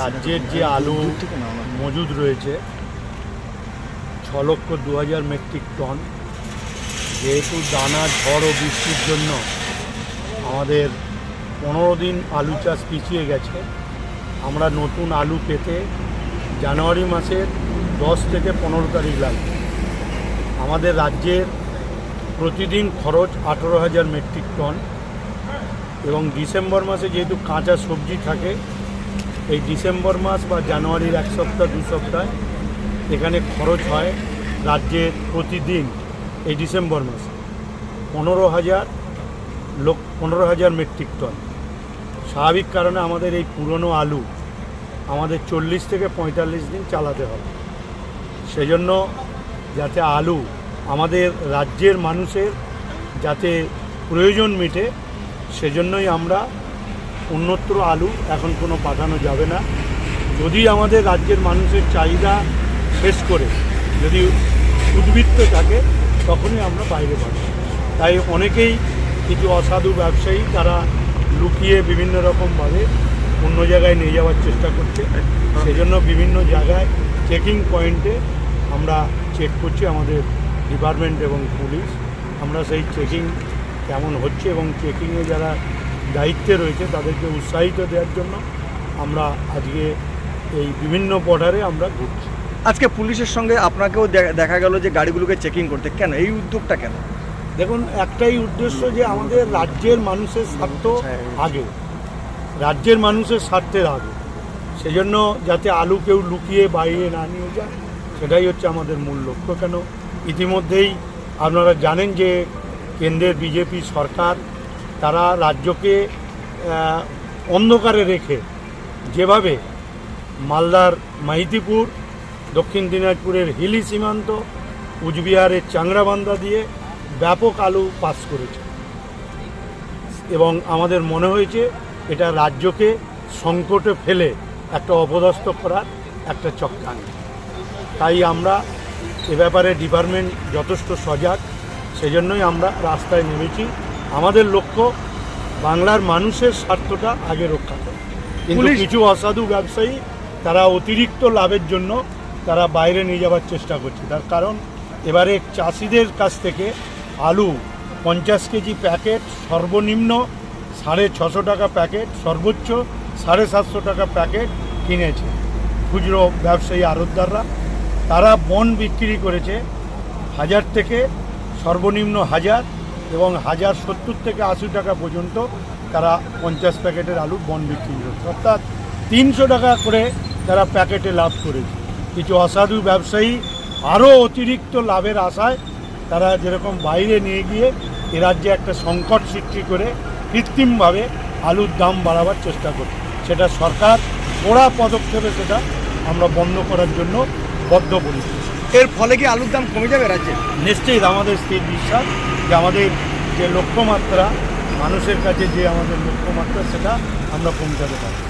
রাজ্যের যে আলু মজুদ রয়েছে ছ লক্ষ দু হাজার মেট্রিক টন। যেহেতু দানা ঝড় ও বৃষ্টির জন্য আমাদের পনেরো দিন আলু চাষ পিছিয়ে গেছে আমরা নতুন আলু পেতে জানুয়ারি মাসের দশ থেকে পনেরো তারিখ লাগবে। আমাদের রাজ্যের প্রতিদিন খরচ আঠেরো হাজার মেট্রিক টন এবং ডিসেম্বর মাসে যেহেতু কাঁচা সবজি থাকে এই ডিসেম্বর মাস বা জানুয়ারির এক সপ্তাহ, দু সপ্তাহ এখানে খরচ হয় রাজ্যের প্রতিদিন এই ডিসেম্বর মাসে পনেরো হাজার লোক, পনেরো হাজার মেট্রিক টন। স্বাভাবিক কারণে আমাদের এই পুরনো আলু আমাদের চল্লিশ থেকে পঁয়তাল্লিশ দিন চালাতে হবে। সেজন্য যাতে আলু আমাদের রাজ্যের মানুষের যাতে প্রয়োজন মেটে, সেজন্যই আমরা অন্যত্র আলু, এখন কোনো পাঠানো যাবে না। যদি আমাদের রাজ্যের মানুষের চাহিদা শেষ করে, যদি উদ্বৃত্ত থাকে, তখনই আমরা বাইরে পাঠাই তাই অনেকেই কিছু অসাধু ব্যবসায়ী তারা লুকিয়ে বিভিন্ন রকমভাবে অন্য জায়গায় নিয়ে যাওয়ার চেষ্টা করছে। সেজন্য বিভিন্ন জায়গায় চেকিং পয়েন্টে আমরা চেক করছি আমাদের ডিপার্টমেন্ট এবং পুলিশ আমরা সেই চেকিং কেমন হচ্ছে এবং চেকিংয়ে যারা দায়িত্বে রয়েছে তাদেরকে উৎসাহিত দেওয়ার জন্য আমরা আজকে এই বিভিন্ন বর্ডারে আমরা ঘুরছি। আজকে পুলিশের সঙ্গে আপনাকেও দেখা গেল যে গাড়িগুলোকে চেকিং করতে। কেন? এই উদ্যোগটা কেন? দেখুন একটাই উদ্দেশ্য যে আমাদের রাজ্যের মানুষের স্বার্থ আগে। রাজ্যের মানুষের স্বার্থের আগে। সেজন্য যাতে আলু কেউ লুকিয়ে বাইরে না নিয়ে যায় সেটাই হচ্ছে আমাদের মূল লক্ষ্য। কেন? ইতিমধ্যেই আপনারা জানেন যে কেন্দ্রের বিজেপি সরকার তারা রাজ্যকে অন্ধকারে রেখে যেভাবে মালদার মাহিতিপুর, দক্ষিণ দিনাজপুরের হিলি সীমান্ত, কুচবিহারের চাংড়াবান্ধা দিয়ে ব্যাপক আলু পাস করেছে। এবং আমাদের মনে হয়েছে এটা রাজ্যকে সংকটে ফেলে একটা অপদস্থ করার একটা চক্রান্ত। তাই আমরা এ ব্যাপারে ডিপার্টমেন্ট যথেষ্ট সজাগ, সেজন্যই আমরা রাস্তায় নেমেছি। আমাদের লক্ষ্য বাংলার মানুষের স্বার্থটা আগে রক্ষা করা। কিন্তু কিছু অসাধু ব্যবসায়ী তারা অতিরিক্ত লাভের জন্য তারা বাইরে নিয়ে যাওয়ার চেষ্টা করছে। তার কারণ এবারে চাষিদের কাছ থেকে আলু পঞ্চাশ কেজি প্যাকেট সর্বনিম্ন সাড়ে ছশো টাকা প্যাকেট সর্বোচ্চ সাড়ে সাতশো টাকা প্যাকেট কিনেছে খুচরো ব্যবসায়ী আড়তদাররা। তারা বন বিক্রি করেছে হাজার থেকে সর্বনিম্ন হাজার এবং হাজার সত্তর থেকে আশি টাকা পর্যন্ত তারা পঞ্চাশ প্যাকেটের আলু বন বিক্রি করছে। অর্থাৎ তিনশো টাকা করে তারা প্যাকেটে লাভ করেছে। কিছু অসাধু ব্যবসায়ী আরও অতিরিক্ত লাভের আশায় তারা যেরকম বাইরে নিয়ে গিয়ে এ রাজ্যে একটা সংকট সৃষ্টি করে কৃত্রিমভাবে আলুর দাম বাড়াবার চেষ্টা করে সেটা সরকার কড়া পদক্ষেপে সেটা আমরা বন্ধ করার জন্য বদ্ধপরিকর। এর ফলে কি আলুর দাম কমে যাবে রাজ্যে? নিশ্চিত, আমাদের স্থির বিশ্বাস যে আমাদের যে লক্ষ্যমাত্রা, মানুষের কাছে যে আমাদের লক্ষ্যমাত্রা, সেটা আমরা কমে পৌঁছাতে পারি